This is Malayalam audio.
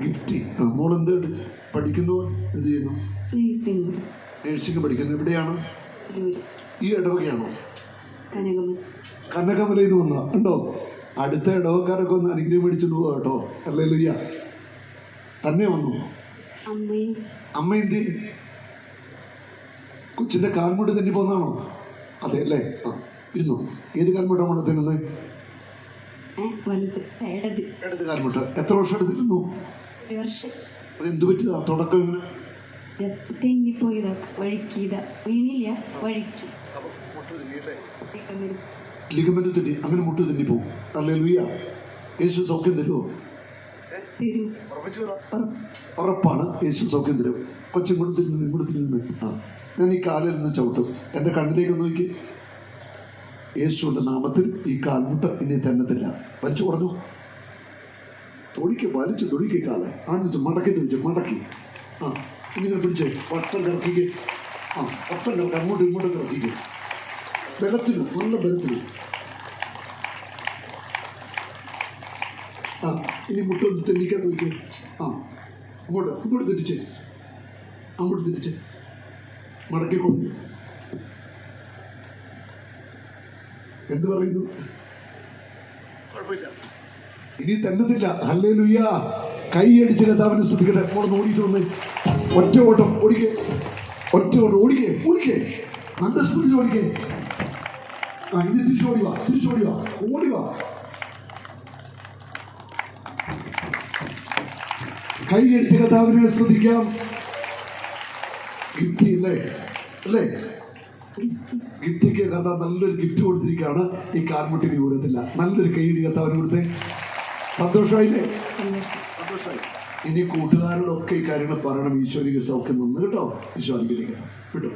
ഗിഫ്റ്റ് മോൾ എന്ത് പഠിക്കുന്നു? എന്ത് ചെയ്യുന്നു? നേഴ്സിംഗ് പഠിക്കുന്നു. എവിടെയാണ്? ഈ ഇടവകയാണോ? കനകമലയിൽ നിന്ന് വന്ന ഉണ്ടോ അടുത്ത ഇടവക്കാരൊക്കെ ഒന്ന് അനുഗ്രഹം മേടിച്ചിട്ട് പോവാ കേട്ടോ. അല്ലേ ലുയ്യ തന്നെ വന്നു. അമ്മ എന്ത്? കൊച്ചിന്റെ കാൽമുട്ട് തന്നെ പോന്നാണോ അതെ അല്ലേ? ആ ഇരുന്നു. ഏത് കാൽമുട്ടാണ് ഏ, വലുത് ഇടത് ഇടത് കാൽമുട്ട്. എത്ര വർഷം എടുത്തിരുന്നു? വർഷം. അത് എന്ത് പറ്റിയതാ? തുടക്കം വീണില്ല വഴുക്കി. തികമൻ. ലിഗമെന്റ്. തെന്നി. അങ്ങനെ മുട്ട് തെന്നി പോകും യേശു സൗഖ്യം തരുമോ. ഉറപ്പാണ് യേശു സൗഖ്യം തരും. കൊച്ചും കൂടെ തിരുന്ന് ഇങ്ങോട്ട് തിരുന്ന്. ആ. ഞാൻ ഈ കാലിൽ നിന്ന് ചവിട്ടും. എന്റെ കണ്ണിലേക്ക് നോക്കി. യേശുവിന്റെ നാമത്തിൽ ഈ കാൽമുട്ട് ഇനി തന്നത്തില്ല വലിച്ചു പറഞ്ഞു തൊടിക്ക് വലിച്ച് തൊടിക്ക് കാല. ആഞ്ഞിച്ച് മടക്കി തൊഴിച്ചു മടക്കി. ആ ഇങ്ങനെ പിടിച്ച്. വട്ടം കിറക്കിക്ക്. ആ വട്ടം കിറക്കി അങ്ങോട്ടും ഇങ്ങോട്ടും കിറക്കിക്ക്. ബലത്തിന് നല്ല ബലത്തിന് ആ ഇനി മുട്ടൊന്ന് തെന്നിക്കാൻ നോക്കിയേ. ആ അങ്ങോട്ട് അങ്ങോട്ട് തിരിച്ച് അങ്ങോട്ട് തിരിച്ച് മടക്കിക്കൊണ്ട് എന്ത് പറയുന്നു? ഇനി തന്നതില്ല അല്ലേ ലുയ്യ കൈയടിച്ച് കഥാവിനെ സ്തുതിക്കട്ടെ മോളെ ഓടിയിട്ട് വന്ന്. ഒറ്റ ഓട്ടം. ഓടിക്കേ. ഒറ്റ ഓട്ടം. ഓടിക്കേ. ഓടിക്കേ. നല്ല സ്പീഡിൽ ഓടിക്കേ. ആ ഇനി തിരിച്ചോടിവാ വാ. തിരിച്ചോടി വാ. ഓടി വാ. കൈയടിച്ച് കഥാവിനെ ഗിഫ്റ്റ് അല്ലേ അല്ലേ? ഗിഫ്റ്റിക്ക് കഥ നല്ലൊരു ഗിഫ്റ്റ് കൊടുത്തിരിക്കുകയാണ് ഈ കാർമുട്ടി വിവരത്തില്ല നല്ലൊരു കൈയടി കഥാവിന് കൊടുത്തേ. സന്തോഷമായില്ലേ? സന്തോഷം. സന്തോഷമായി. ഇനി കൂട്ടുകാരോടൊക്കെ ഈ കാര്യങ്ങൾ പറയണം. ഈശോനിക്ക് സൗഖ്യം നിന്ന് കേട്ടോ? ഈശോ അനുഗ്രഹിക്കണം കേട്ടോ